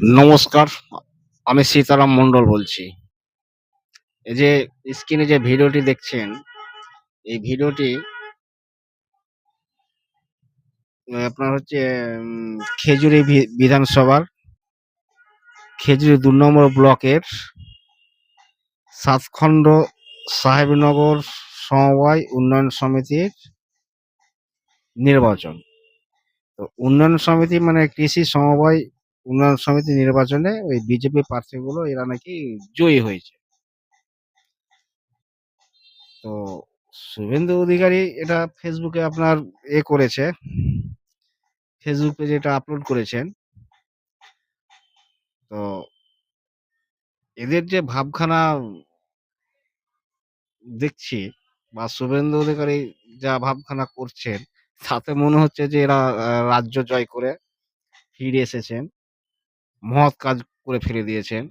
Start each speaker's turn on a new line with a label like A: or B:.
A: নমস্কার, আমি সীতারাম মণ্ডল বলছি। এই যে স্ক্রিনে যে ভিডিওটি দেখছেন, এই ভিডিওটি আপনার হচ্ছে খেজুরি বিধানসভার, খেজুরি দু নম্বর ব্লকের সাতখণ্ড সাহেবনগর সমবায় উন্নয়ন সমিতির নির্বাচন। তো উন্নয়ন সমিতি মানে কৃষি সমবায় উন্নয়ন সমিতি নির্বাচনে ওই বিজেপি প্রার্থীগুলো এরা নাকি জয়ী হয়েছে। তো শুভেন্দু অধিকারী এটা ফেসবুকে আপনার এ করেছে। ফেসবুক পেজে এটা আপলোড করেছেন। তো এদের যে ভাবখানা দেখছি বা শুভেন্দু অধিকারী যা ভাবখানা করছেন, তাতে মনে হচ্ছে যে এরা রাজ্য জয় করে ফিরে এসেছেন। মহৎ কাজ করে ফেলে দিয়েছেন।